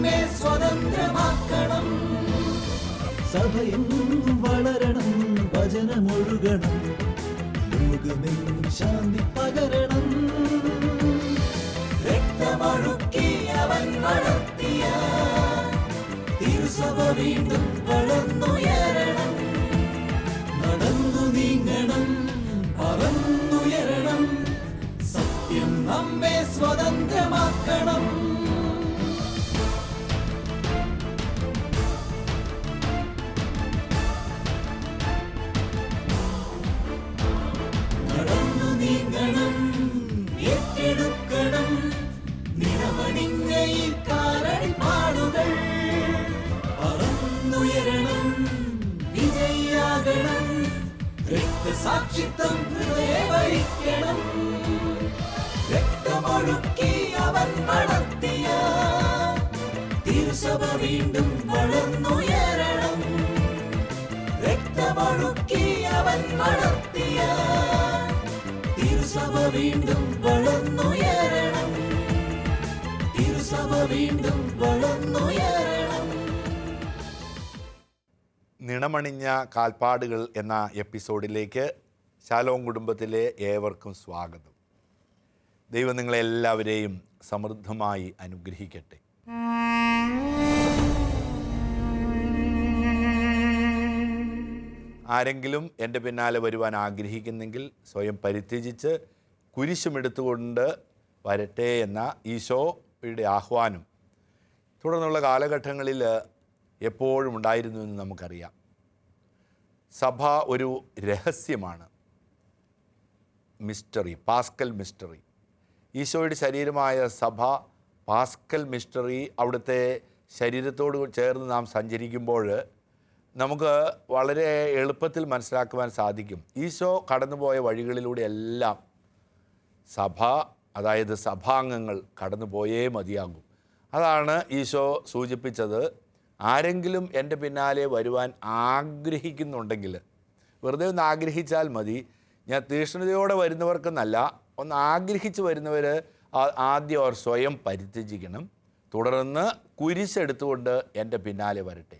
നമ്മെ സ്വതന്ത്രമാക്കണം. സഭയെങ്ങും വളരണം ഭജനമൊഴുകണം. ലോകമെങ്ങും ശാന്തി പകരണം. രക്തമൊഴുക്കി അവൻ വളർത്തിയ തിരുസഭ വീണ്ടും വളർന്നുയരണം. നടന്നു നീങ്ങണം പറന്നുയരണം. സത്യം നമ്മെ സ്വതന്ത്രമാക്കണം. ഹൃദയവരിക്കണം. രക്തമൊഴുക്കി അവൻ വളർത്തിയ തിരുസഭ വീണ്ടും വളർന്നുയരണം. രക്തമൊഴുക്കി അവൻ വളർത്തിയ തിരുസഭ വീണ്ടും വളർന്നുയരണം. തിരുസഭ വീണ്ടും വളർന്നുയരണം. നിണമണിഞ്ഞ കാൽപ്പാടുകൾ എന്ന എപ്പിസോഡിലേക്ക് ശാലോം കുടുംബത്തിലെ ഏവർക്കും സ്വാഗതം. ദൈവം നിങ്ങളെല്ലാവരെയും സമൃദ്ധമായി അനുഗ്രഹിക്കട്ടെ. ആരെങ്കിലും എന്റെ പിന്നാലെ വരുവാൻ ആഗ്രഹിക്കുന്നെങ്കിൽ സ്വയം പരിത്യജിച്ച് കുരിശുമെടുത്തുകൊണ്ട് വരട്ടെ എന്ന ഈശോയുടെ ആഹ്വാനം തുടർന്നുള്ള കാലഘട്ടങ്ങളിൽ എപ്പോഴും ഉണ്ടായിരുന്നു എന്ന് നമുക്കറിയാം. സഭ ഒരു രഹസ്യമാണ്. Mystery paschal mystery. ഈശോയുടെ ശരീരമായ സഭ പാസ്കൽ മിസ്റ്ററി അവിടുത്തെ ശരീരത്തോട് ചേർന്ന് നാം സഞ്ചരിക്കുമ്പോൾ നമുക്ക് വളരെ എളുപ്പത്തിൽ മനസ്സിലാക്കുവാൻ സാധിക്കും. ഈശോ കടന്നുപോയ വഴികളിലൂടെ എല്ലാം സഭ അതായത് സഭാംഗങ്ങൾ കടന്നുപോയേ മതിയാകും. അതാണ് ഈശോ സൂചിപ്പിച്ചത്. ആരെങ്കിലും എന്റെ പിന്നാലെ വരുവാൻ ആഗ്രഹിക്കുന്നുണ്ടെങ്കിൽ വെറുതെ ഒന്ന് ആഗ്രഹിച്ചാൽ മതി. ഞാൻ തീഷ്ണതയോടെ വരുന്നവർക്കെന്നല്ല ഒന്ന് ആഗ്രഹിച്ച് വരുന്നവർ ആദ്യം അവർ സ്വയം പരിത്യജിക്കണം. തുടർന്ന് കുരിശെടുത്തുകൊണ്ട് എന്റെ പിന്നാലെ വരട്ടെ.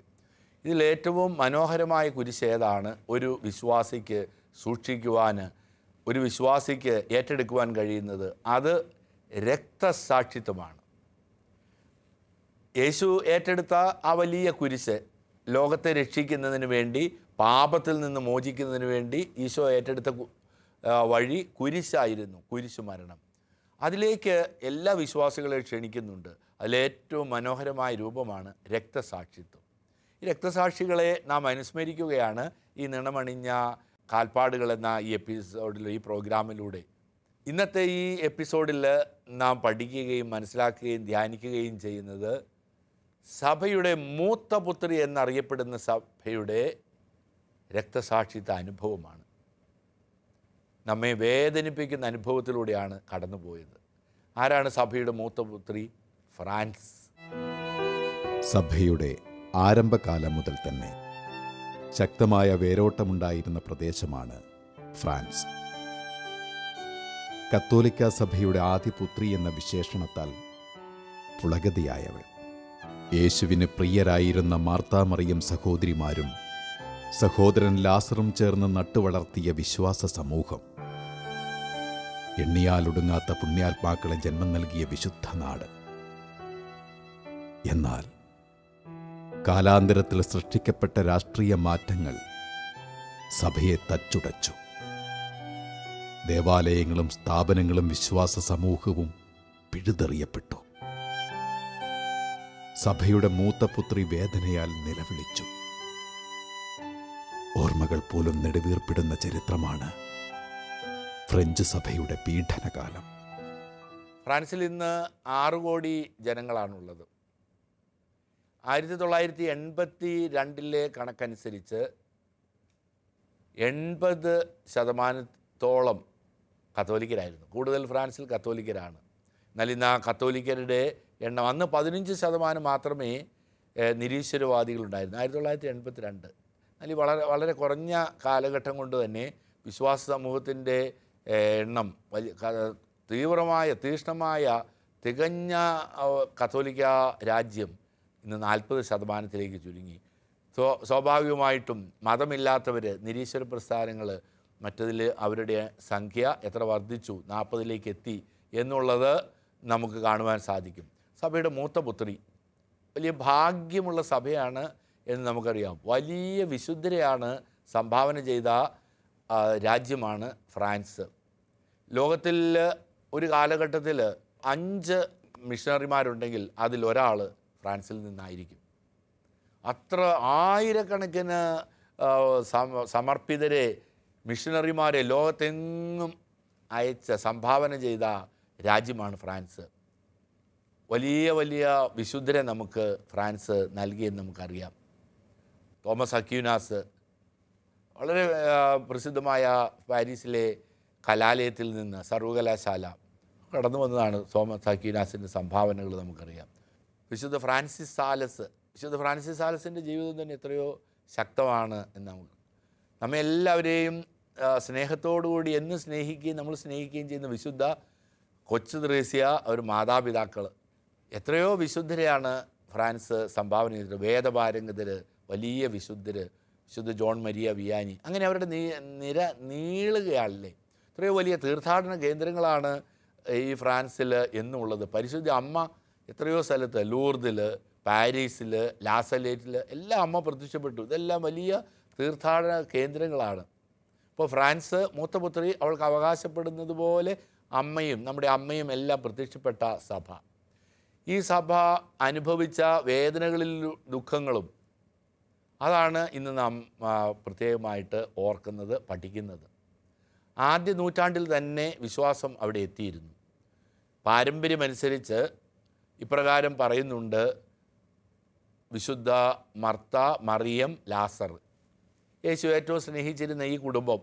ഇതിലേറ്റവും മനോഹരമായ കുരിശ് ഏതാണ്? ഒരു വിശ്വാസിക്ക് സൂക്ഷിക്കുവാൻ ഒരു വിശ്വാസിക്ക് ഏറ്റെടുക്കുവാൻ കഴിയുന്നത് അത് രക്തസാക്ഷിത്വമാണ്. യേശു ഏറ്റെടുത്ത ആ വലിയ കുരിശ് ലോകത്തെ രക്ഷിക്കുന്നതിന് വേണ്ടി പാപത്തിൽ നിന്ന് മോചിക്കുന്നതിന് വേണ്ടി ഈശോ ഏറ്റെടുത്ത വഴി കുരിശായിരുന്നു കുരിശ് മരണം. അതിലേക്ക് എല്ലാ വിശ്വാസികളെയും ക്ഷണിക്കുന്നുണ്ട്. അതിലേറ്റവും മനോഹരമായ രൂപമാണ് രക്തസാക്ഷിത്വം. ഈ രക്തസാക്ഷികളെ നാം അനുസ്മരിക്കുകയാണ് ഈ നിണമണിഞ്ഞ കാൽപ്പാടുകൾ എന്ന ഈ എപ്പിസോഡിൽ ഈ പ്രോഗ്രാമിലൂടെ. ഇന്നത്തെ ഈ എപ്പിസോഡിൽ നാം പഠിക്കുകയും മനസ്സിലാക്കുകയും ധ്യാനിക്കുകയും ചെയ്യുന്നത് സഭയുടെ മൂത്ത പുത്രി എന്നറിയപ്പെടുന്ന സഭയുടെ രക്തസാക്ഷിത്വ അനുഭവമാണ്. നമ്മെ വേദനിപ്പിക്കുന്ന അനുഭവത്തിലൂടെയാണ് കടന്നുപോയത്. ആരാണ് സഭയുടെ മൂത്ത പുത്രി? ഫ്രാൻസ്. സഭയുടെ ആരംഭകാലം മുതൽ തന്നെ ശക്തമായ വേരോട്ടമുണ്ടായിരുന്ന പ്രദേശമാണ് ഫ്രാൻസ്. കത്തോലിക്ക സഭയുടെ ആദിപുത്രി എന്ന വിശേഷണത്താൽ പുളകതിയായവൾ യേശുവിന് പ്രിയരായിരുന്ന മാർത്താമറിയം സഹോദരിമാരും സഹോദരൻ ലാസറും ചേർന്ന് നട്ടുവളർത്തിയ വിശ്വാസ സമൂഹം. എണ്ണിയാലൊടുങ്ങാത്ത പുണ്യാത്മാക്കളെ ജന്മം നൽകിയ വിശുദ്ധ നാട്. എന്നാൽ കാലാന്തരത്തിൽ സൃഷ്ടിക്കപ്പെട്ട രാഷ്ട്രീയ മാറ്റങ്ങൾ സഭയെ തച്ചുടച്ചു. ദേവാലയങ്ങളും സ്ഥാപനങ്ങളും വിശ്വാസ സമൂഹവും പിഴുതെറിയപ്പെട്ടു. സഭയുടെ മൂത്തപുത്രി വേദനയാൽ നിലവിളിച്ചു. ഓർമ്മകൾ പോലും നെടുവീർപ്പിടുന്ന ചരിത്രമാണ് ഫ്രഞ്ച് സഭയുടെ പീഡനകാലം. ഫ്രാൻസിൽ ഇന്ന് ആറു കോടി ജനങ്ങളാണുള്ളത്. ആയിരത്തി തൊള്ളായിരത്തി എൺപത്തി രണ്ടിലെ കണക്കനുസരിച്ച് എൺപത് ശതമാനത്തോളം കത്തോലിക്കരായിരുന്നു. കൂടുതൽ ഫ്രാൻസിൽ കത്തോലിക്കരാണ്. എന്നാൽ ഇന്ന് ആ കത്തോലിക്കരുടെ എണ്ണം. അന്ന് പതിനഞ്ച് ശതമാനം മാത്രമേ നിരീശ്വരവാദികളുണ്ടായിരുന്നു. ആയിരത്തി തൊള്ളായിരത്തി എൺപത്തി രണ്ട് അതിൽ വളരെ വളരെ കുറഞ്ഞ കാലഘട്ടം കൊണ്ട് തന്നെ വിശ്വാസ സമൂഹത്തിന്റെ എണ്ണം തീവ്രമായ തീഷ്ണമായ തികഞ്ഞ കത്തോലിക്ക രാജ്യം ഇന്ന് നാൽപ്പത് ശതമാനത്തിലേക്ക് ചുരുങ്ങി. സ്വ സ്വാഭാവികമായിട്ടും മതമില്ലാത്തവർ നിരീശ്വര പ്രസ്ഥാനങ്ങൾ മറ്റതിൽ അവരുടെ സംഖ്യ എത്ര വർദ്ധിച്ചു? നാൽപ്പതിലേക്ക് എത്തി എന്നുള്ളത് നമുക്ക് കാണുവാൻ സാധിക്കും. സഭയുടെ മൂത്ത പുത്രി. വലിയ ഭാഗ്യമുള്ള സഭയാണ് എന്ന് നമുക്കറിയാം. വലിയ വിശുദ്ധരെയാണ് സംഭാവന ചെയ്ത രാജ്യമാണ് ഫ്രാൻസ്. ലോകത്തിൽ ഒരു കാലഘട്ടത്തിൽ അഞ്ച് മിഷണറിമാരുണ്ടെങ്കിൽ അതിലൊരാൾ ഫ്രാൻസിൽ നിന്നായിരിക്കും. അത്ര ആയിരക്കണക്കിന് സമർപ്പിതരെ മിഷണറിമാരെ ലോകത്തെങ്ങും അയച്ച സംഭാവന ചെയ്ത രാജ്യമാണ് ഫ്രാൻസ്. വലിയ വലിയ വിശുദ്ധരെ നമുക്ക് ഫ്രാൻസ് നൽകിയെന്ന് നമുക്കറിയാം. തോമസ് അക്യൂനാസ് വളരെ പ്രസിദ്ധമായ പാരീസിലെ കലാലയത്തിൽ നിന്ന് സർവകലാശാല കടന്നു വന്നതാണ് തോമസ് അക്യൂനാസിന്റെ സംഭാവനകൾ നമുക്കറിയാം. വിശുദ്ധ ഫ്രാൻസിസ് സാലസ് വിശുദ്ധ ഫ്രാൻസിസ് സാലസിന്റെ ജീവിതം തന്നെ എത്രയോ ശക്തമാണ് എന്ന് നമുക്ക് നമ്മെ എല്ലാവരെയും സ്നേഹത്തോടുകൂടി എന്ന് സ്നേഹിക്കുകയും നമ്മൾ സ്നേഹിക്കുകയും ചെയ്യുന്ന വിശുദ്ധ കൊച്ചു ത്രേസ്യ അവർ മാതാപിതാക്കൾ എത്രയോ വിശുദ്ധരെയാണ് ഫ്രാൻസ് സംഭാവന ചെയ്തത്. വേദപാരംഗതർ വലിയ വിശുദ്ധർ വിശുദ്ധ ജോൺ മരിയ വിയാനി അങ്ങനെ അവരുടെ നീ നിര നീളുകയാണല്ലേ? എത്രയോ വലിയ തീർത്ഥാടന കേന്ദ്രങ്ങളാണ് ഈ ഫ്രാൻസിൽ എന്നുള്ളത്. പരിശുദ്ധ അമ്മ എത്രയോ സ്ഥലത്ത് ലൂർദിൽ പാരീസിൽ ലാസലേറ്റിൽ എല്ലാം അമ്മ പ്രത്യക്ഷപ്പെട്ടു. ഇതെല്ലാം വലിയ തീർത്ഥാടന കേന്ദ്രങ്ങളാണ്. ഇപ്പോൾ ഫ്രാൻസ് മൂത്തപുത്രി അവൾക്ക് അവകാശപ്പെടുന്നത് പോലെ അമ്മയും നമ്മുടെ അമ്മയും എല്ലാം പ്രത്യക്ഷപ്പെട്ട സഭ. ഈ സഭ അനുഭവിച്ച വേദനകളിൽ ദുഃഖങ്ങളും അതാണ് ഇന്ന് നാം പ്രത്യേകമായിട്ട് ഓർക്കുന്നത് പഠിക്കുന്നത്. ആദ്യ നൂറ്റാണ്ടിൽ തന്നെ വിശ്വാസം അവിടെ എത്തിയിരുന്നു. പാരമ്പര്യമനുസരിച്ച് ഇപ്രകാരം പറയുന്നുണ്ട് വിശുദ്ധ മർത്ത മറിയം ലാസർ. യേശു ഏറ്റവും സ്നേഹിച്ചിരുന്ന ഈ കുടുംബം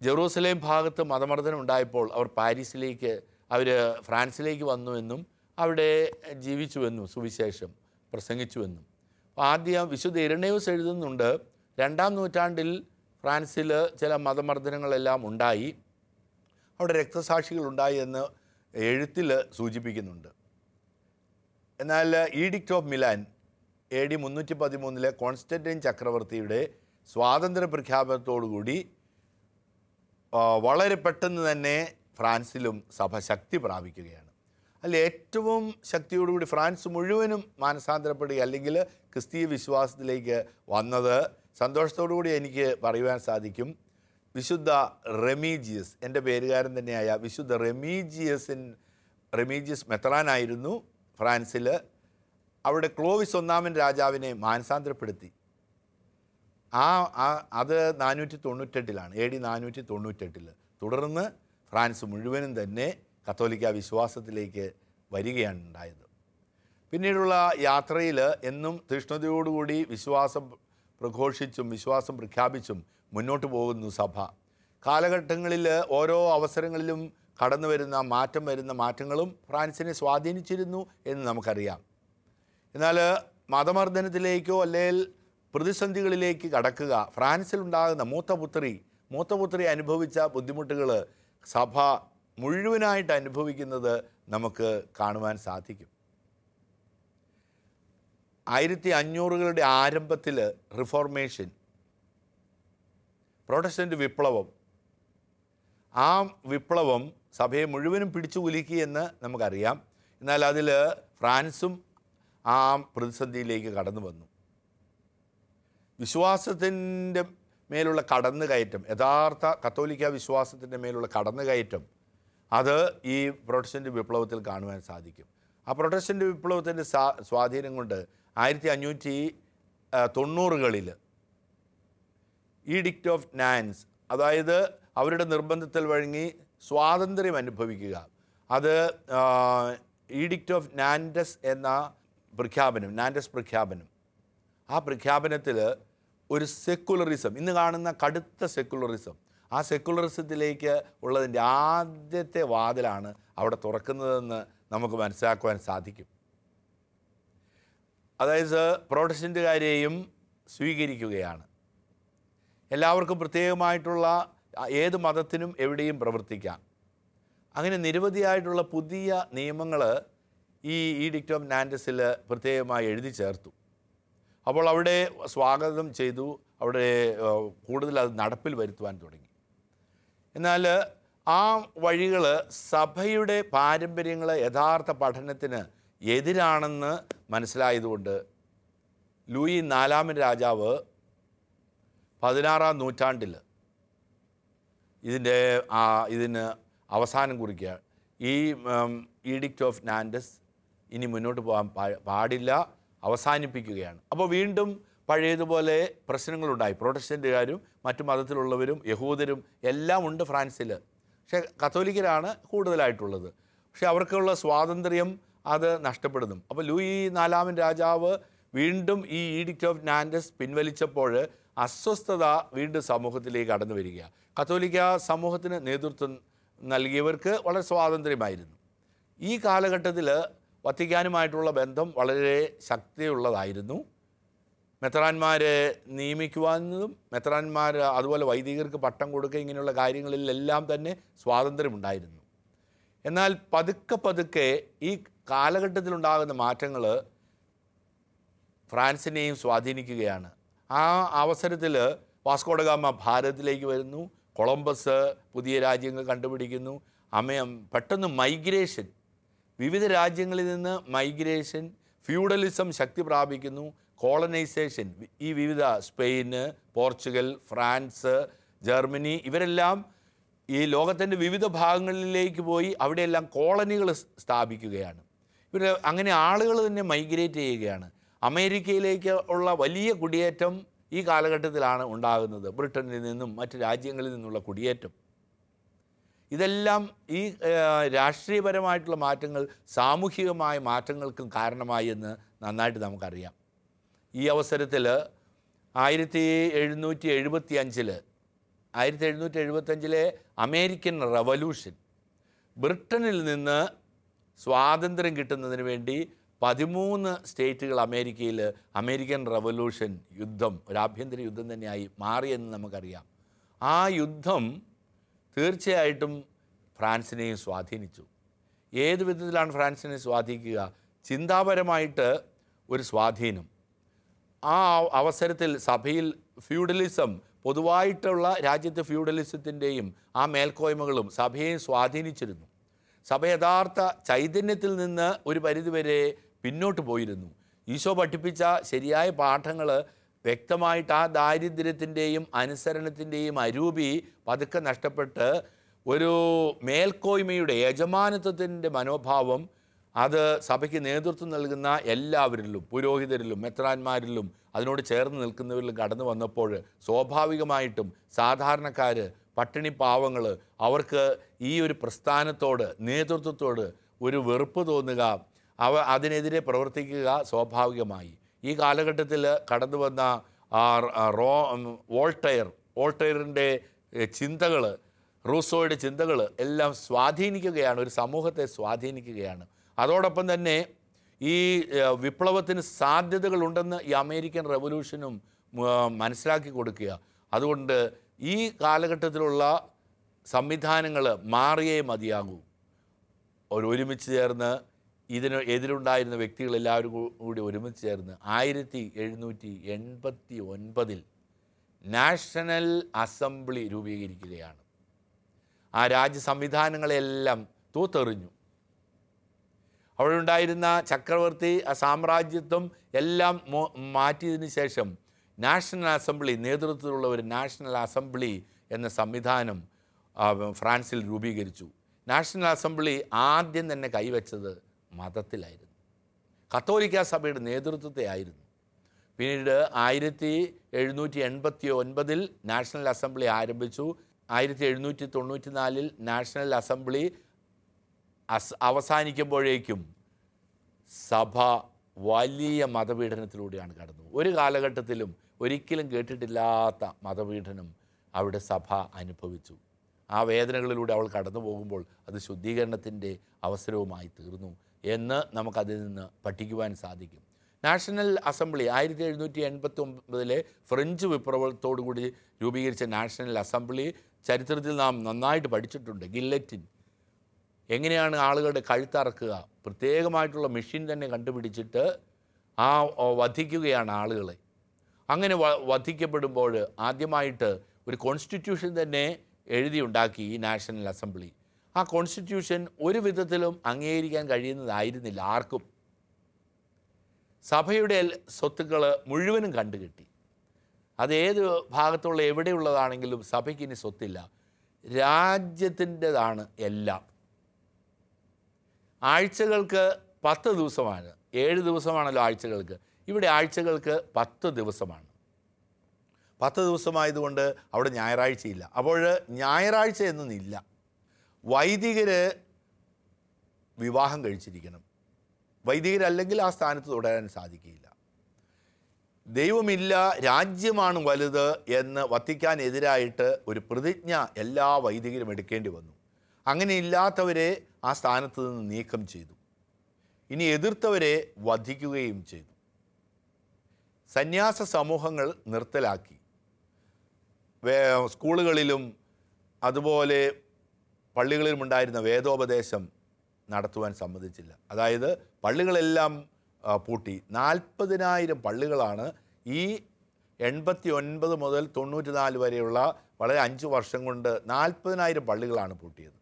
ജെറൂസലേം ഭാഗത്ത് മതമർദ്ദനം ഉണ്ടായപ്പോൾ അവർ പാരീസിലേക്ക് അവർ ഫ്രാൻസിലേക്ക് വന്നുവെന്നും അവിടെ ജീവിച്ചുവെന്നും സുവിശേഷം പ്രസംഗിച്ചുവെന്നും. ആദ്യം വിശുദ്ധ ഇരണയൂസ് എഴുതുന്നുണ്ട്. രണ്ടാം നൂറ്റാണ്ടിൽ ഫ്രാൻസിൽ ചില മതമർദ്ദനങ്ങളെല്ലാം ഉണ്ടായി. അവിടെ രക്തസാക്ഷികൾ ഉണ്ടായി എന്ന് എഴുത്തിൽ സൂചിപ്പിക്കുന്നുണ്ട്. എന്നാൽ edict of Milan A D മുന്നൂറ്റി പതിമൂന്നിലെ കോൺസ്റ്റന്റൈൻ ചക്രവർത്തിയുടെ സ്വാതന്ത്ര്യ പ്രഖ്യാപനത്തോടുകൂടി വളരെ പെട്ടെന്ന് തന്നെ ഫ്രാൻസിലും സഭ ശക്തി പ്രാപിക്കുകയാണ്. അതിൽ ഏറ്റവും ശക്തിയോടുകൂടി ഫ്രാൻസ് മുഴുവനും മാനസാന്തരപ്പെടുക അല്ലെങ്കിൽ ക്രിസ്തീയ വിശ്വാസത്തിലേക്ക് വന്നത്. സന്തോഷത്തോടുകൂടി എനിക്ക് പറയുവാൻ സാധിക്കും. വിശുദ്ധ റെമീജിയസ് എന്റെ പേരുകാരൻ തന്നെയായ വിശുദ്ധ റെമീജിയസിൻ റെമീജിയസ് മെത്രാനായിരുന്നു ഫ്രാൻസിൽ അവിടെ ക്ലോവിസ് ഒന്നാമൻ രാജാവിനെ മാനസാന്തരപ്പെടുത്തി. ആ അത് നാനൂറ്റി തൊണ്ണൂറ്റെട്ടിലാണ് എ ഡി നാനൂറ്റി തൊണ്ണൂറ്റെട്ടിൽ തുടർന്ന് ഫ്രാൻസ് മുഴുവനും തന്നെ കത്തോലിക്ക വിശ്വാസത്തിലേക്ക് വരികയാണ് ഉണ്ടായത്. പിന്നീടുള്ള യാത്രയിൽ എന്നും തീഷ്ണതയോടുകൂടി വിശ്വാസം പ്രഘോഷിച്ചും വിശ്വാസം പ്രഖ്യാപിച്ചും മുന്നോട്ട് പോകുന്നു സഭ. കാലഘട്ടങ്ങളിൽ ഓരോ അവസരങ്ങളിലും കടന്നു വരുന്ന മാറ്റം വരുന്ന മാറ്റങ്ങളും ഫ്രാൻസിനെ സ്വാധീനിച്ചിരുന്നു എന്ന് നമുക്കറിയാം. എന്നാൽ മതമർദ്ദനത്തിലേക്കോ അല്ലെങ്കിൽ പ്രതിസന്ധികളിലേക്ക് കടക്കുക ഫ്രാൻസിലുണ്ടാകുന്ന മൂത്തപുത്രി മൂത്തപുത്രി അനുഭവിച്ച ബുദ്ധിമുട്ടുകൾ സഭ മുഴുവനായിട്ട് അനുഭവിക്കുന്നത് നമുക്ക് കാണുവാൻ സാധിക്കും. ആയിരത്തി അഞ്ഞൂറുകളുടെ ആരംഭത്തിൽ റിഫോർമേഷൻ പ്രൊട്ടസ്റ്റന്റ് വിപ്ലവം ആ വിപ്ലവം സഭയെ മുഴുവനും പിടിച്ചു കുലുക്കിയെന്ന് നമുക്കറിയാം. എന്നാൽ അതിൽ ഫ്രാൻസും ആ പ്രതിസന്ധിയിലേക്ക് കടന്നു വന്നു. വിശ്വാസത്തിന്റെ മേലുള്ള കടന്നുകയറ്റം യഥാർത്ഥ കത്തോലിക്ക വിശ്വാസത്തിന്റെ മേലുള്ള കടന്നുകയറ്റം അത് ഈ പ്രൊട്ടസ്റ്റന്റ് വിപ്ലവത്തിൽ കാണുവാൻ സാധിക്കും. ആ പ്രൊട്ടസ്റ്റന്റ് വിപ്ലവത്തിന്റെ സ്വാധീനം കൊണ്ട് ആയിരത്തി അഞ്ഞൂറ്റി തൊണ്ണൂറുകളിൽ ഈഡിക്റ്റ് ഓഫ് നാൻസ് അതായത് അവരുടെ നിർബന്ധത്തിൽ വഴങ്ങി സ്വാതന്ത്ര്യം അനുഭവിക്കുക അത് ഈഡിക്റ്റ് ഓഫ് നാൻഡസ് എന്ന പ്രഖ്യാപനം നാൻഡസ് പ്രഖ്യാപനം. ആ പ്രഖ്യാപനത്തിൽ ഒരു സെക്കുലറിസം ഇന്ന് കാണുന്ന കടുത്ത സെക്കുലറിസം ആ സെക്കുലറിസത്തിലേക്ക് ഉള്ളതിന്റെ ആദ്യത്തെ വാതിലാണ് അവിടെ തുറക്കുന്നതെന്ന് നമുക്ക് മനസ്സിലാക്കുവാൻ സാധിക്കും. അതായത് പ്രോട്ടസ്റ്റന്റുകാരെയും സ്വീകരിക്കുകയാണ്. എല്ലാവർക്കും പ്രത്യേകമായിട്ടുള്ള ഏത് മതത്തിനും എവിടെയും പ്രവർത്തിക്കാം. അങ്ങനെ നിരവധിയായിട്ടുള്ള പുതിയ നിയമങ്ങൾ ഈ ഈഡിക്റ്റ് ഓഫ് നാൻഡസിൽ പ്രത്യേകമായി എഴുതി ചേർത്തു. അപ്പോൾ അവിടെ സ്വാഗതം ചെയ്തു അവിടെ കൂടുതൽ അത് നടപ്പിൽ വരുത്തുവാൻ തുടങ്ങി. എന്നാൽ ആ വഴികൾ സഭയുടെ പാരമ്പര്യങ്ങൾ യഥാർത്ഥ പഠനത്തിന് എതിരാണെന്ന് മനസ്സിലായതുകൊണ്ട് ലൂയി നാലാമൻ രാജാവ് പതിനാറാം നൂറ്റാണ്ടിൽ ഇതിന്റെ ഇതിന് അവസാനം കുറിക്കുക. ഈ ഈഡിക്റ്റ് ഓഫ് നാൻഡസ് ഇനി മുന്നോട്ട് പോകാൻ പാടില്ല അവസാനിപ്പിക്കുകയാണ്. അപ്പോൾ വീണ്ടും പഴയതുപോലെ പ്രശ്നങ്ങളുണ്ടായി. പ്രൊട്ടസ്റ്റന്റുകാരും മറ്റു മതത്തിലുള്ളവരും യഹൂദരും എല്ലാം ഉണ്ട് ഫ്രാൻസിൽ. പക്ഷേ കത്തോലിക്കരാണ് കൂടുതലായിട്ടുള്ളത്. പക്ഷേ അവർക്കുള്ള സ്വാതന്ത്ര്യം അത് നഷ്ടപ്പെടുന്നു. അപ്പോൾ ലൂയി നാലാമൻ രാജാവ് വീണ്ടും ഈ ഈഡിക്റ്റ് ഓഫ് നാൻഡസ് പിൻവലിച്ചപ്പോൾ അസ്വസ്ഥത വീണ്ടും സമൂഹത്തിലേക്ക് കടന്നു വരിക. കത്തോലിക്ക സമൂഹത്തിന് നേതൃത്വം നൽകിയവർക്ക് വളരെ സ്വാതന്ത്ര്യമായിരുന്നു. ഈ കാലഘട്ടത്തിൽ വത്തിക്കാനുമായിട്ടുള്ള ബന്ധം വളരെ ശക്തിയുള്ളതായിരുന്നു. മെത്രാന്മാരെ നിയമിക്കുവാനും മെത്രാന്മാർ അതുപോലെ വൈദികർക്ക് പട്ടം കൊടുക്കുക ഇങ്ങനെയുള്ള കാര്യങ്ങളിലെല്ലാം തന്നെ സ്വാതന്ത്ര്യമുണ്ടായിരുന്നു. എന്നാൽ പതുക്കെ പതുക്കെ ഈ കാലഘട്ടത്തിലുണ്ടാകുന്ന മാറ്റങ്ങൾ ഫ്രാൻസിനെയും സ്വാധീനിക്കുകയാണ്. ആ അവസരത്തിൽ വാസ്കോഡഗാമ ഭാരതത്തിലേക്ക് വരുന്നു. കൊളംബസ് പുതിയ രാജ്യങ്ങൾ കണ്ടുപിടിക്കുന്നു. അമയം പെട്ടെന്ന് മൈഗ്രേഷൻ. വിവിധ രാജ്യങ്ങളിൽ നിന്ന് മൈഗ്രേഷൻ ഫ്യൂഡലിസം ശക്തി പ്രാപിക്കുന്നു. കോളനൈസേഷൻ ഈ വിവിധ സ്പെയിന് പോർച്ചുഗൽ ഫ്രാൻസ് ജർമ്മനി ഇവരെല്ലാം ഈ ലോകത്തിന്റെ വിവിധ ഭാഗങ്ങളിലേക്ക് പോയി അവിടെയെല്ലാം കോളനികൾ സ്ഥാപിക്കുകയാണ്. ഇവർ അങ്ങനെ ആളുകൾ തന്നെ മൈഗ്രേറ്റ് ചെയ്യുകയാണ്. അമേരിക്കയിലേക്ക് ഉള്ള വലിയ കുടിയേറ്റം ഈ കാലഘട്ടത്തിലാണ് ഉണ്ടാകുന്നത്. ബ്രിട്ടനിൽ നിന്നും മറ്റ് രാജ്യങ്ങളിൽ നിന്നുള്ള കുടിയേറ്റം. ഇതെല്ലാം ഈ രാഷ്ട്രീയപരമായിട്ടുള്ള മാറ്റങ്ങൾ സാമൂഹികമായ മാറ്റങ്ങൾക്കും കാരണമായി എന്ന് നന്നായിട്ട് നമുക്കറിയാം. ഈ അവസരത്തിൽ ആയിരത്തി എഴുന്നൂറ്റി എഴുപത്തി അഞ്ചിൽ ആയിരത്തി എഴുന്നൂറ്റി എഴുപത്തഞ്ചിലെ അമേരിക്കൻ റവല്യൂഷൻ ബ്രിട്ടനിൽ നിന്ന് സ്വാതന്ത്ര്യം കിട്ടുന്നതിന് വേണ്ടി പതിമൂന്ന് സ്റ്റേറ്റുകൾ അമേരിക്കയിൽ അമേരിക്കൻ റവല്യൂഷൻ യുദ്ധം ഒരു ആഭ്യന്തര യുദ്ധം തന്നെയായി മാറിയെന്ന് നമുക്കറിയാം. ആ യുദ്ധം തീർച്ചയായിട്ടും ഫ്രാൻസിനെയും സ്വാധീനിച്ചു. ഏത് വിധത്തിലാണ് ഫ്രാൻസിനെ സ്വാധീനിക്കുക? ചിന്താപരമായിട്ട് ഒരു സ്വാധീനം. ആ അവസരത്തിൽ സഭയിൽ ഫ്യൂഡലിസം പൊതുവായിട്ടുള്ള രാജ്യത്തെ ഫ്യൂഡലിസത്തിന്റെയും ആ മേൽക്കോയ്മകളും സഭയെ സ്വാധീനിച്ചിരുന്നു. സഭ യഥാർത്ഥ ചൈതന്യത്തിൽ നിന്ന് ഒരു പരിധിവരെ പിന്നോട്ട് പോയിരുന്നു. ഈശോ പഠിപ്പിച്ച ശരിയായ പാഠങ്ങൾ വ്യക്തമായിട്ട് ആ ദാരിദ്ര്യത്തിന്റെയും അനുസരണത്തിന്റെയും അരൂപി പതുക്കെ നഷ്ടപ്പെട്ട് ഒരു മേൽക്കോയ്മയുടെ യജമാനത്വത്തിന്റെ മനോഭാവം അത് സഭയ്ക്ക് നേതൃത്വം നൽകുന്ന എല്ലാവരിലും പുരോഹിതരിലും മെത്രാന്മാരിലും അതിനോട് ചേർന്ന് നിൽക്കുന്നവരിലും കടന്നു വന്നപ്പോൾ സ്വാഭാവികമായിട്ടും സാധാരണക്കാർ പട്ടിണി പാവങ്ങൾ അവർക്ക് ഈ ഒരു പ്രസ്ഥാനത്തോട് നേതൃത്വത്തോട് ഒരു വെറുപ്പ് തോന്നുക അവ അതിനെതിരെ പ്രവർത്തിക്കുക സ്വാഭാവികമായി. ഈ കാലഘട്ടത്തിൽ കടന്നു വന്ന റോ വോൾട്ടയർ വോൾട്ടയറിന്റെ ചിന്തകൾ റൂസോയുടെ ചിന്തകൾ എല്ലാം സ്വാധീനിക്കുകയാണ് ഒരു സമൂഹത്തെ സ്വാധീനിക്കുകയാണ്. അതോടൊപ്പം തന്നെ ഈ വിപ്ലവത്തിന് സാധ്യതകളുണ്ടെന്ന് ഈ അമേരിക്കൻ റവല്യൂഷനും മനസ്സിലാക്കി കൊടുക്കുക. അതുകൊണ്ട് ഈ കാലഘട്ടത്തിലുള്ള സംവിധാനങ്ങൾ മാറിയേ മതിയാകൂ. ഒരു ഒരുമിച്ച് ചേർന്ന് ഇതിന് എതിരുണ്ടായിരുന്ന വ്യക്തികളെല്ലാവരും കൂടി ഒരുമിച്ച് ചേർന്ന് ആയിരത്തി എഴുന്നൂറ്റി എൺപത്തി ഒൻപതിൽ നാഷണൽ അസംബ്ലി രൂപീകരിക്കുകയാണ്. ആ രാജ്യ സംവിധാനങ്ങളെല്ലാം തൂത്തെറിഞ്ഞു. അവിടെ ഉണ്ടായിരുന്ന ചക്രവർത്തി സാമ്രാജ്യത്വം എല്ലാം മാറ്റിയതിന് ശേഷം നാഷണൽ അസംബ്ലി നേതൃത്വത്തിലുള്ള ഒരു നാഷണൽ അസംബ്ലി എന്ന സംവിധാനം ഫ്രാൻസിൽ രൂപീകരിച്ചു. നാഷണൽ അസംബ്ലി ആദ്യം തന്നെ കൈവച്ചത് മതത്തിലായിരുന്നു. കത്തോലിക്ക സഭയുടെ നേതൃത്വത്തെ ആയിരുന്നു. പിന്നീട് ആയിരത്തി എഴുന്നൂറ്റി എൺപത്തി ഒൻപതിൽ നാഷണൽ അസംബ്ലി ആരംഭിച്ചു. ആയിരത്തി എഴുന്നൂറ്റി തൊണ്ണൂറ്റി നാലിൽ നാഷണൽ അസംബ്ലി അസ് അവസാനിക്കുമ്പോഴേക്കും സഭ വലിയ മതപീഡനത്തിലൂടെയാണ് കടന്നു ഒരു കാലഘട്ടത്തിലും ഒരിക്കലും കേട്ടിട്ടില്ലാത്ത മതപീഡനം അവിടെ സഭ അനുഭവിച്ചു. ആ വേദനകളിലൂടെ അവൾ കടന്നു പോകുമ്പോൾ അത് ശുദ്ധീകരണത്തിന്റെ അവസരവുമായി തീർന്നു എന്ന് നമുക്കതിൽ നിന്ന് പഠിക്കുവാൻ സാധിക്കും. നാഷണൽ അസംബ്ലി ആയിരത്തി എഴുന്നൂറ്റി എൺപത്തി ഒമ്പതിലെ ഫ്രഞ്ച് വിപ്ലവത്തോടു കൂടി രൂപീകരിച്ച നാഷണൽ അസംബ്ലി ചരിത്രത്തിൽ നാം നന്നായിട്ട് പഠിച്ചിട്ടുണ്ട്. ഗില്ലറ്റിൻ. എങ്ങനെയാണ് ആളുകളുടെ കഴുത്തറക്കുക? പ്രത്യേകമായിട്ടുള്ള മെഷീൻ തന്നെ കണ്ടുപിടിച്ചിട്ട് ആ വധിക്കുകയാണ് ആളുകളെ. അങ്ങനെ വധിക്കപ്പെടുമ്പോൾ ആദ്യമായിട്ട് ഒരു കോൺസ്റ്റിറ്റ്യൂഷൻ തന്നെ എഴുതിയുണ്ടാക്കി ഈ നാഷണൽ അസംബ്ലി. ആ കോൺസ്റ്റിറ്റ്യൂഷൻ ഒരു വിധത്തിലും അംഗീകരിക്കാൻ കഴിയുന്നതായിരുന്നില്ല ആർക്കും. സഭയുടെ സ്വത്തുക്കൾ മുഴുവനും കണ്ടുകിട്ടി. അതേത് ഭാഗത്തുള്ള എവിടെയുള്ളതാണെങ്കിലും സഭയ്ക്ക് ഇനി സ്വത്തില്ല. രാജ്യത്തിന്റെതാണ് എല്ലാം. ആഴ്ചകൾക്ക് പത്ത് ദിവസമാണ്. ഏഴ് ദിവസമാണല്ലോ ആഴ്ചകൾക്ക്. ഇവിടെ ആഴ്ചകൾക്ക് പത്ത് ദിവസമാണ്. പത്ത് ദിവസമായതുകൊണ്ട് അവിടെ ഞായറാഴ്ചയില്ല. അപ്പോൾ ഞായറാഴ്ച എന്നൊന്നില്ല. വൈദികർ വിവാഹം കഴിച്ചിരിക്കണം. വൈദികരല്ലെങ്കിൽ ആ സ്ഥാനത്ത് തുടരാൻ സാധിക്കില്ല ദൈവമില്ല രാജ്യമാണ് വലുത് എന്ന് വത്തിക്കാനെതിരായിട്ട് ഒരു പ്രതിജ്ഞ എല്ലാ വൈദികരും എടുക്കേണ്ടി വന്നു. അങ്ങനെ ഇല്ലാത്തവരെ ആ സ്ഥാനത്ത് നിന്ന് നീക്കം ചെയ്തു. ഇനി എതിർത്തവരെ വധിക്കുകയും ചെയ്തു. സന്യാസ സമൂഹങ്ങൾ നിർത്തലാക്കി. സ്കൂളുകളിലും അതുപോലെ പള്ളികളിലും ഉണ്ടായിരുന്ന വേദോപദേശം നടത്തുവാൻ സമ്മതിച്ചില്ല. അതായത് പള്ളികളെല്ലാം പൂട്ടി. നാൽപ്പതിനായിരം പള്ളികളാണ് ഈ എൺപത്തി ഒൻപത് മുതൽ തൊണ്ണൂറ്റി നാല് വരെയുള്ള വളരെ അഞ്ച് വർഷം കൊണ്ട് നാൽപ്പതിനായിരം പള്ളികളാണ് പൂട്ടിയത്.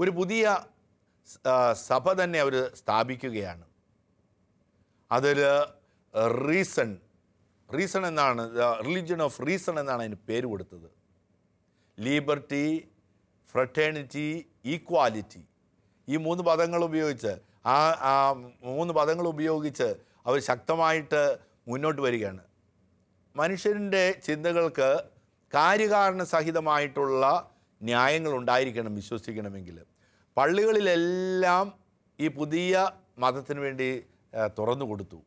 ഒരു പുതിയ സഭ തന്നെ അവർ സ്ഥാപിക്കുകയാണ്. അതിൽ റീസൺ റീസൺ എന്നാണ് റിലിജ്യൻ ഓഫ് റീസൺ എന്നാണ് അതിന് പേര് കൊടുത്തത്. ലീബർട്ടി ഫ്രട്ടേണിറ്റി ഈക്വാലിറ്റി ഈ മൂന്ന് പദങ്ങൾ ഉപയോഗിച്ച് ആ ആ മൂന്ന് പദങ്ങൾ ഉപയോഗിച്ച് അവർ ശക്തമായിട്ട് മുന്നോട്ട് വരികയാണ്. മനുഷ്യന്റെ ചിന്തകൾക്ക് കാര്യകാരണ സഹിതമായിട്ടുള്ള ന്യായങ്ങൾ ഉണ്ടായിരിക്കണം വിശ്വസിക്കണമെങ്കിൽ. പള്ളികളിലെല്ലാം ഈ പുതിയ മതത്തിന് വേണ്ടി തുറന്നു കൊടുത്തു.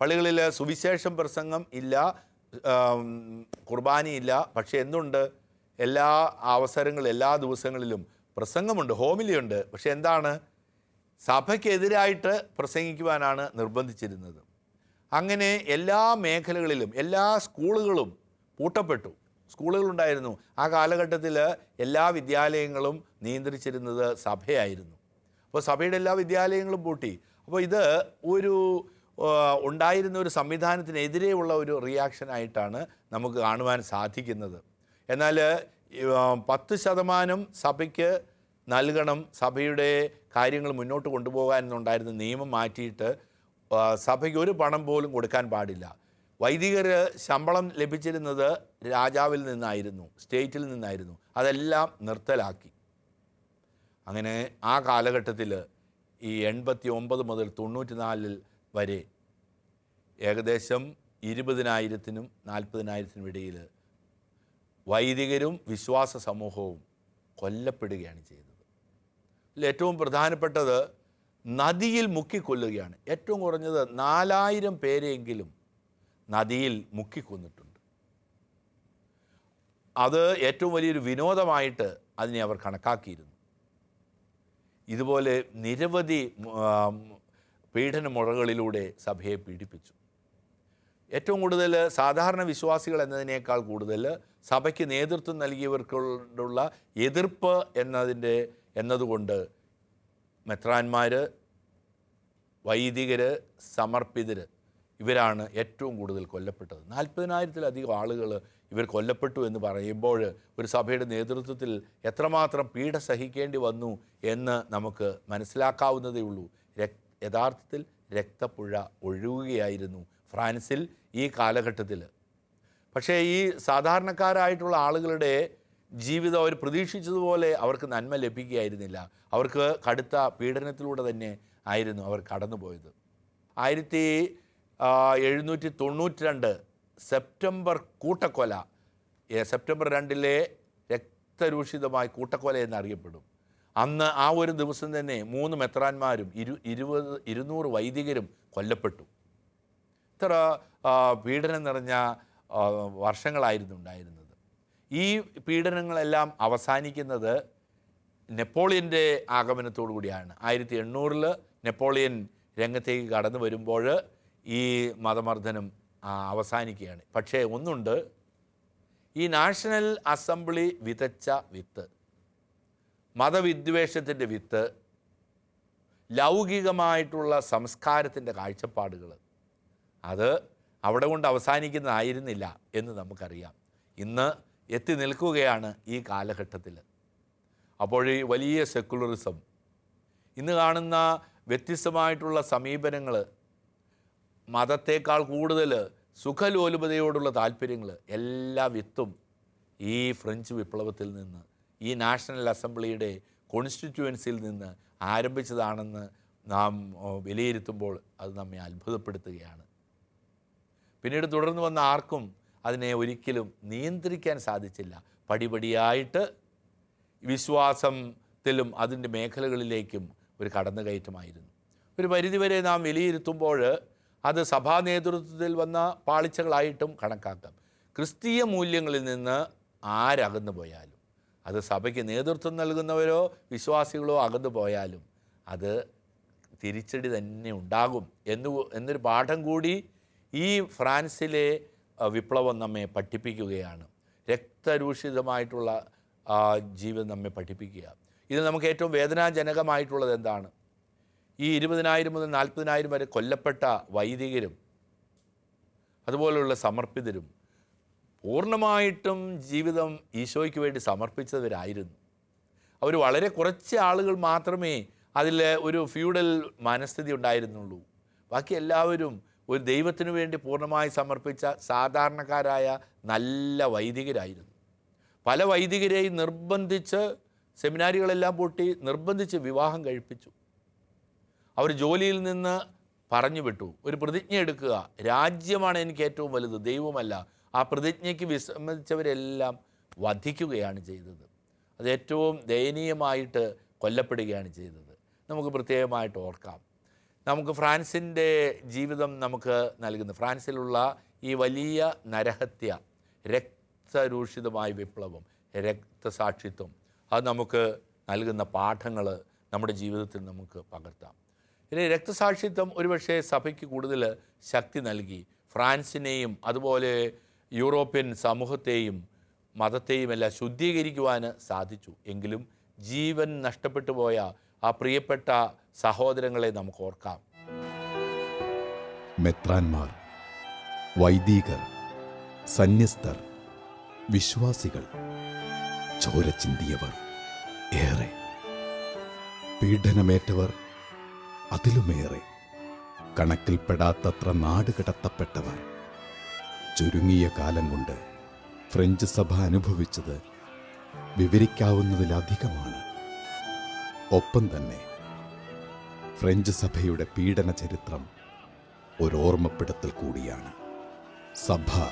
പള്ളികളിൽ സുവിശേഷം പ്രസംഗം ഇല്ല കുർബാനയില്ല പക്ഷേ എന്തുണ്ട്? എല്ലാ അവസരങ്ങളും എല്ലാ ദിവസങ്ങളിലും പ്രസംഗമുണ്ട് ഹോമിലിയുണ്ട്. പക്ഷേ എന്താണ്? സഭയ്ക്കെതിരായിട്ട് പ്രസംഗിക്കുവാനാണ് നിർബന്ധിച്ചിരുന്നത്. അങ്ങനെ എല്ലാ മേഖലകളിലും എല്ലാ സ്കൂളുകളും പൂട്ടപ്പെട്ടു. സ്കൂളുകളുണ്ടായിരുന്നു. ആ കാലഘട്ടത്തിൽ എല്ലാ വിദ്യാലയങ്ങളും നിയന്ത്രിച്ചിരുന്നത് സഭയായിരുന്നു. അപ്പോൾ സഭയുടെ എല്ലാ വിദ്യാലയങ്ങളും പൂട്ടി. അപ്പോൾ ഇത് ഒരു ഉണ്ടായിരുന്ന ഒരു സംവിധാനത്തിനെതിരെയുള്ള ഒരു റിയാക്ഷൻ ആയിട്ടാണ് നമുക്ക് കാണുവാൻ സാധിക്കുന്നത്. എന്നാൽ പത്ത് ശതമാനം സഭയ്ക്ക് നൽകണം സഭയുടെ കാര്യങ്ങൾ മുന്നോട്ട് കൊണ്ടുപോകാൻ എന്നുണ്ടായിരുന്ന നിയമം മാറ്റിയിട്ട് സഭയ്ക്ക് ഒരു പണം പോലും കൊടുക്കാൻ പാടില്ല. വൈദികർ ശമ്പളം ലഭിച്ചിരുന്നത് രാജാവിൽ നിന്നായിരുന്നു സ്റ്റേറ്റിൽ നിന്നായിരുന്നു. അതെല്ലാം നിർത്തലാക്കി. അങ്ങനെ ആ കാലഘട്ടത്തിൽ ഈ എൺപത്തി ഒമ്പത് മുതൽ തൊണ്ണൂറ്റി നാലിൽ വരെ ഏകദേശം ഇരുപതിനായിരത്തിനും നാൽപ്പതിനായിരത്തിനും ഇടയിൽ വൈദികരും വിശ്വാസ സമൂഹവും കൊല്ലപ്പെടുകയാണ് ചെയ്തത്. ഇതിൽ ഏറ്റവും പ്രധാനപ്പെട്ടത് നദിയിൽ മുക്കിക്കൊല്ലുകയാണ്. ഏറ്റവും കുറഞ്ഞത് നാലായിരം പേരെയെങ്കിലും നദിയിൽ മുക്കിക്കൊന്നിട്ടുണ്ട്. അത് ഏറ്റവും വലിയൊരു വിനോദമായിട്ട് അതിനെ അവർ കണക്കാക്കിയിരുന്നു. ഇതുപോലെ നിരവധി പീഡന പീഡനമുറകളിലൂടെ സഭയെ പീഡിപ്പിച്ചു. ഏറ്റവും കൂടുതൽ സാധാരണ വിശ്വാസികൾ എന്നതിനേക്കാൾ കൂടുതൽ സഭയ്ക്ക് നേതൃത്വം നൽകിയവർക്കുള്ള എതിർപ്പ് എന്നതിന്റെ എന്നതുകൊണ്ട് മെത്രാന്മാർ വൈദികർ സമർപ്പിതർ ഇവരാണ് ഏറ്റവും കൂടുതൽ കൊല്ലപ്പെട്ടത്. നാൽപ്പതിനായിരത്തിലധികം ആളുകൾ ഇവർ കൊല്ലപ്പെട്ടു എന്ന് പറയുമ്പോൾ ഒരു സഭയുടെ നേതൃത്വത്തിൽ എത്രമാത്രം പീഡ സഹിക്കേണ്ടി വന്നു എന്ന് നമുക്ക് മനസ്സിലാക്കാവുന്നതേ ഉള്ളൂ. യഥാർത്ഥത്തിൽ രക്തപ്പുഴ ഒഴുകുകയായിരുന്നു ഫ്രാൻസിൽ ഈ കാലഘട്ടത്തിൽ. പക്ഷേ ഈ സാധാരണക്കാരായിട്ടുള്ള ആളുകളുടെ ജീവിതം അവർ പ്രതീക്ഷിച്ചതുപോലെ അവർക്ക് നന്മ ലഭിക്കുകയായിരുന്നില്ല. അവർക്ക് കടുത്ത പീഡനത്തിലൂടെ തന്നെ ആയിരുന്നു അവർ കടന്നുപോയത്. ആയിരത്തി എഴുന്നൂറ്റി തൊണ്ണൂറ്റി രണ്ട് സെപ്റ്റംബർ കൂട്ടക്കൊല. സെപ്റ്റംബർ രണ്ടിലെ രക്തരൂഷിതമായ കൂട്ടക്കൊല എന്നറിയപ്പെടും. അന്ന് ആ ഒരു ദിവസം തന്നെ മൂന്ന് മെത്രാന്മാരും ഇരു ഇരുപത് ഇരുന്നൂറ് വൈദികരും കൊല്ലപ്പെട്ടു. ഇത്ര പീഡനം നിറഞ്ഞ വർഷങ്ങളായിരുന്നു ഉണ്ടായിരുന്നത് ഈ പീഡനങ്ങളെല്ലാം അവസാനിക്കുന്നത് നെപ്പോളിയന്റെ ആഗമനത്തോടു കൂടിയാണ് ആയിരത്തി എണ്ണൂറിൽ നെപ്പോളിയൻ രംഗത്തേക്ക് കടന്നു വരുമ്പോൾ ഈ മതമർദ്ദനം അവസാനിക്കുകയാണ്. പക്ഷേ ഒന്നുണ്ട്. ഈ നാഷണൽ അസംബ്ലി വിതച്ച വിത്ത് മതവിദ്വേഷത്തിന്റെ വിത്ത് ലൗകികമായിട്ടുള്ള സംസ്കാരത്തിന്റെ കാഴ്ചപ്പാടുകൾ അത് അവിടെ കൊണ്ട് അവസാനിക്കുന്നതായിരുന്നില്ല എന്ന് നമുക്കറിയാം. ഇന്ന് എത്തി നിൽക്കുകയാണ് ഈ കാലഘട്ടത്തിൽ. അപ്പോൾ ഈ വലിയ സെക്കുലറിസം ഇന്ന് കാണുന്ന വ്യത്യസ്തമായിട്ടുള്ള സമീപനങ്ങൾ മതത്തേക്കാൾ കൂടുതൽ സുഖലോലുപതയോടുള്ള താല്പര്യങ്ങൾ എല്ലാ വിത്തും ഈ ഫ്രഞ്ച് വിപ്ലവത്തിൽ നിന്ന് ഈ നാഷണൽ അസംബ്ലിയുടെ കോൺസ്റ്റിറ്റ്യുവൻസിയിൽ നിന്ന് ആരംഭിച്ചതാണെന്ന് നാം വിലയിരുത്തുമ്പോൾ അത് നമ്മെ അത്ഭുതപ്പെടുത്തുകയാണ്. പിന്നീട് തുടർന്ന് വന്ന ആർക്കും അതിനെ ഒരിക്കലും നിയന്ത്രിക്കാൻ സാധിച്ചില്ല. പടിപടിയായിട്ട് വിശ്വാസത്തിലും അതിന്റെ മേഖലകളിലേക്കും ഒരു കടന്നുകയറ്റമായിരുന്നു. ഒരു പരിധിവരെ നാം വിലയിരുത്തുമ്പോൾ അത് സഭാ നേതൃത്വത്തിൽ വന്ന പാളിച്ചകളായിട്ടും കണക്കാക്കാം. ക്രിസ്തീയ മൂല്യങ്ങളിൽ നിന്ന് ആരകന്നു പോയാലും അത് സഭയ്ക്ക് നേതൃത്വം നൽകുന്നവരോ വിശ്വാസികളോ അകന്നു പോയാലും അത് തിരിച്ചടി തന്നെ ഉണ്ടാകും. എന്ന് എന്നൊരു പാഠം കൂടി ഈ ഫ്രാൻസിലെ വിപ്ലവം നമ്മെ പഠിപ്പിക്കുകയാണ്. രക്തരൂഷിതമായിട്ടുള്ള ജീവിതം നമ്മെ പഠിപ്പിക്കുക. ഇത് നമുക്ക് ഏറ്റവും വേദനാജനകമായിട്ടുള്ളത് എന്താണ്? ഈ ഇരുപതിനായിരം മുതൽ നാൽപ്പതിനായിരം വരെ കൊല്ലപ്പെട്ട വൈദികരും അതുപോലെയുള്ള സമർപ്പിതരും പൂർണമായിട്ടും ജീവിതം ഈശോയ്ക്ക് വേണ്ടി സമർപ്പിച്ചവരായിരുന്നു. അവർ വളരെ കുറച്ച് ആളുകൾ മാത്രമേ അതിൽ ഒരു ഫ്യൂഡൽ മനസ്ഥിതി ഉണ്ടായിരുന്നുള്ളൂ. ബാക്കി എല്ലാവരും ഒരു ദൈവത്തിനു വേണ്ടി പൂർണമായി സമർപ്പിച്ച സാധാരണക്കാരായ നല്ല വൈദികരായിരുന്നു. പല വൈദികരെയും നിർബന്ധിച്ച് സെമിനാരികളെല്ലാം പൂട്ടി നിർബന്ധിച്ച് വിവാഹം കഴിപ്പിച്ചു. അവർ ജോലിയിൽ നിന്ന് പറഞ്ഞു വിട്ടു. ഒരു പ്രതിജ്ഞ എടുക്കുക. രാജ്യമാണ് എനിക്ക് ഏറ്റവും വലുത്. ദൈവമല്ല. ആ പ്രതിജ്ഞയ്ക്ക് വിസമ്മതിച്ചവരെല്ലാം വധിക്കുകയാണ് ചെയ്തത്. അത് ഏറ്റവും ദയനീയമായിട്ട് കൊല്ലപ്പെടുകയാണ് ചെയ്തത്. നമുക്ക് പ്രത്യേകമായിട്ട് ഓർക്കാം. നമുക്ക് ഫ്രാൻസിന്റെ ജീവിതം നമുക്ക് നൽകുന്നു. ഫ്രാൻസിലുള്ള ഈ വലിയ നരഹത്യ രക്തരൂഷിതമായ വിപ്ലവം രക്തസാക്ഷിത്വം അത് നമുക്ക് നൽകുന്ന പാഠങ്ങൾ നമ്മുടെ ജീവിതത്തിൽ നമുക്ക് പകർത്താം. ഇനി രക്തസാക്ഷിത്വം ഒരുപക്ഷെ സഭയ്ക്ക് കൂടുതൽ ശക്തി നൽകി. ഫ്രാൻസിനെയും അതുപോലെ യൂറോപ്യൻ സമൂഹത്തെയും മതത്തെയും എല്ലാം ശുദ്ധീകരിക്കുവാൻ സാധിച്ചു. എങ്കിലും ജീവൻ നഷ്ടപ്പെട്ടു പോയ ആ പ്രിയപ്പെട്ട സഹോദരങ്ങളെ നമുക്ക് ഓർക്കാം. മെത്രാന്മാർ വൈദികർ സന്യസ്തർ വിശ്വാസികൾ ചോര ചിന്തിയവർ ഏറെ. പീഡനമേറ്റവർ അതിലുമേറെ കണക്കിൽപ്പെടാത്തത്ര നാട് കിടത്തപ്പെട്ടവർ. ചുരുങ്ങിയ കാലം കൊണ്ട് ഫ്രഞ്ച് സഭ അനുഭവിച്ചത് വിവരിക്കാവുന്നതിലധികമാണ്. ഒപ്പം തന്നെ ഫ്രഞ്ച് സഭയുടെ പീഡന ചരിത്രം ഒരോർമ്മപ്പെടുത്തൽ കൂടിയാണ്. സഭ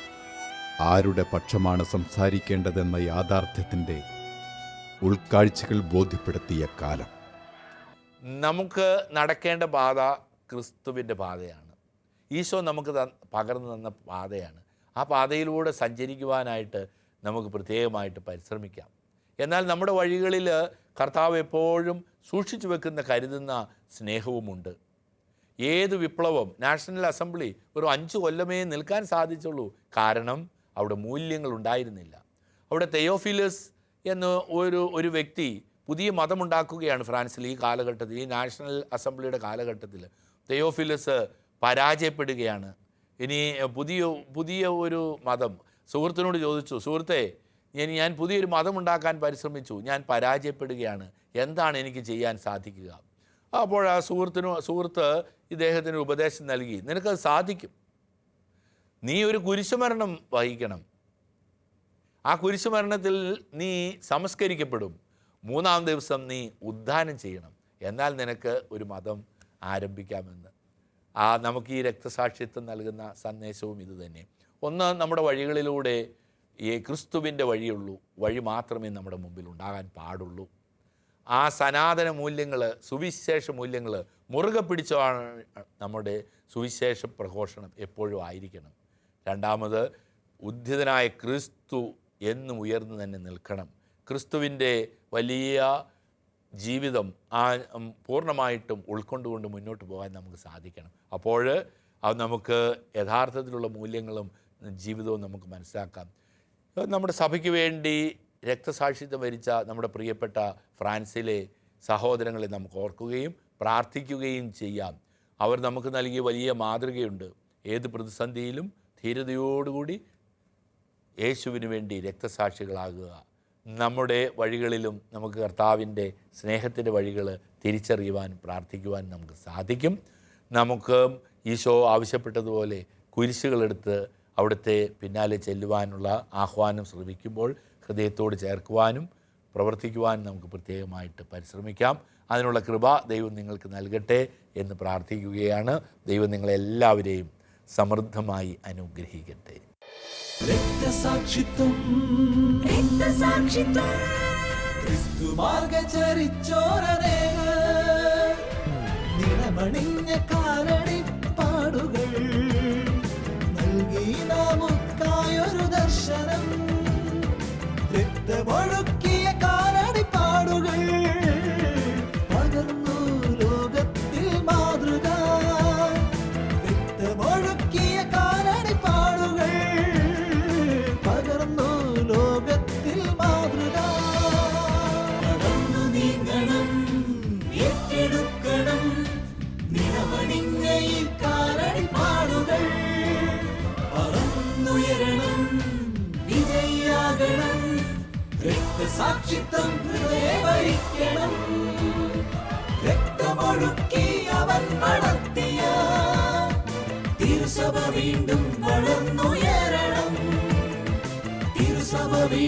ആരുടെ പക്ഷമാണ് സംസാരിക്കേണ്ടതെന്ന യാഥാർത്ഥ്യത്തിന്റെ ഉൾക്കാഴ്ചകൾ ബോധ്യപ്പെടുത്തിയ കാലം. നമുക്ക് നടക്കേണ്ട പാത ക്രിസ്തുവിന്റെ പാതയാണ് ഈശോ നമുക്ക് പകർന്നു തന്ന പാതയാണ്. ആ പാതയിലൂടെ സഞ്ചരിക്കുവാനായിട്ട് നമുക്ക് പ്രത്യേകമായിട്ട് പരിശ്രമിക്കാം. എന്നാൽ നമ്മുടെ വഴികളിൽ കർത്താവ് എപ്പോഴും സൂക്ഷിച്ചു വെക്കുന്ന കരുതുന്ന സ്നേഹവുമുണ്ട്. ഏത് വിപ്ലവം നാഷണൽ അസംബ്ലി ഒരു അഞ്ച് കൊല്ലമേ നിൽക്കാൻ സാധിച്ചുള്ളൂ. കാരണം അവിടെ മൂല്യങ്ങൾ ഉണ്ടായിരുന്നില്ല. അവിടെ തെയോഫിലസ് എന്ന ഒരു ഒരു വ്യക്തി പുതിയ മതമുണ്ടാക്കുകയാണ് ഫ്രാൻസിൽ ഈ കാലഘട്ടത്തിൽ ഈ നാഷണൽ അസംബ്ലിയുടെ കാലഘട്ടത്തിൽ. തെയോഫിലസ് പരാജയപ്പെടുകയാണ്. ഇനി പുതിയ പുതിയ ഒരു മതം. സുഹൃത്തിനോട് ചോദിച്ചു സുഹൃത്തെ ഇനി ഞാൻ പുതിയൊരു മതമുണ്ടാക്കാൻ പരിശ്രമിച്ചു ഞാൻ പരാജയപ്പെടുകയാണ്. എന്താണ് എനിക്ക് ചെയ്യാൻ സാധിക്കുക? അപ്പോൾ ആ സുഹൃത്തിനു സുഹൃത്ത് ഇദ്ദേഹത്തിന് ഉപദേശം നൽകി നിനക്കത് സാധിക്കും. നീ ഒരു കുരിശുമരണം വഹിക്കണം. ആ കുരിശുമരണത്തിൽ നീ സംസ്കരിക്കപ്പെടും. മൂന്നാം ദിവസം നീ ഉദ്ധാനം ചെയ്യണം. എന്നാൽ നിനക്ക് ഒരു മതം ആരംഭിക്കാമെന്ന്. ആ നമുക്ക് ഈ രക്തസാക്ഷിത്വം നൽകുന്ന സന്ദേശവും ഇതുതന്നെ ഒന്ന് നമ്മുടെ വഴികളിലൂടെ ഈ ക്രിസ്തുവിന്റെ വഴിയുള്ളൂ. വഴി മാത്രമേ നമ്മുടെ മുമ്പിൽ ഉണ്ടാകാൻ പാടുള്ളൂ. ആ സനാതന മൂല്യങ്ങൾ സുവിശേഷ മൂല്യങ്ങൾ മുറുകെ പിടിച്ചാണ് നമ്മുടെ സുവിശേഷ പ്രഘോഷണം എപ്പോഴും ആയിരിക്കണം. രണ്ടാമത് ഉദ്ധിതനായ ക്രിസ്തു എന്നും ഉയർന്നു തന്നെ നിൽക്കണം. ക്രിസ്തുവിന്റെ വലിയ ജീവിതം ആ പൂർണമായിട്ടും ഉൾക്കൊണ്ടുകൊണ്ട് മുന്നോട്ട് പോകാൻ നമുക്ക് സാധിക്കണം. അപ്പോൾ അത് നമുക്ക് യഥാർത്ഥത്തിലുള്ള മൂല്യങ്ങളും ജീവിതവും നമുക്ക് മനസ്സിലാക്കാം. നമ്മുടെ സഭയ്ക്ക് വേണ്ടി രക്തസാക്ഷിത്വം വരിച്ച നമ്മുടെ പ്രിയപ്പെട്ട ഫ്രാൻസിലെ സഹോദരങ്ങളെ നമുക്ക് ഓർക്കുകയും പ്രാർത്ഥിക്കുകയും ചെയ്യാം. അവർ നമുക്ക് നൽകിയ വലിയ മാതൃകയുണ്ട്. ഏത് പ്രതിസന്ധിയിലും ധീരതയോടുകൂടി യേശുവിന് വേണ്ടി രക്തസാക്ഷികളാകുക. നമ്മുടെ വഴികളിലും നമുക്ക് കർത്താവിന്റെ സ്നേഹത്തിന്റെ വഴികൾ തിരിച്ചറിയുവാനും പ്രാർത്ഥിക്കുവാൻ നമുക്ക് സാധിക്കും. നമുക്ക് ഈശോ ആവശ്യപ്പെട്ടതുപോലെ കുരിശുകളെടുത്ത് അവിടുത്തെ പിന്നാലെ ചെല്ലുവാനുള്ള ആഹ്വാനം ശ്രമിക്കുമ്പോൾ ഹൃദയത്തോട് ചേർക്കുവാനും പ്രവർത്തിക്കുവാനും നമുക്ക് പ്രത്യേകമായിട്ട് പരിശ്രമിക്കാം. അതിനുള്ള കൃപ ദൈവം നിങ്ങൾക്ക് നൽകട്ടെ എന്ന് പ്രാർത്ഥിക്കുകയാണ്. ദൈവം നിങ്ങളെല്ലാവരെയും സമൃദ്ധമായി അനുഗ്രഹിക്കട്ടെ. രക്തസാക്ഷിത്വം. നിണമണിഞ്ഞ കാലടി പാടുകൾ നൽകി നമുക്കായൊരു ദർശനം. രക്തമൊഴുക്കിയ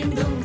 തിരുസഭ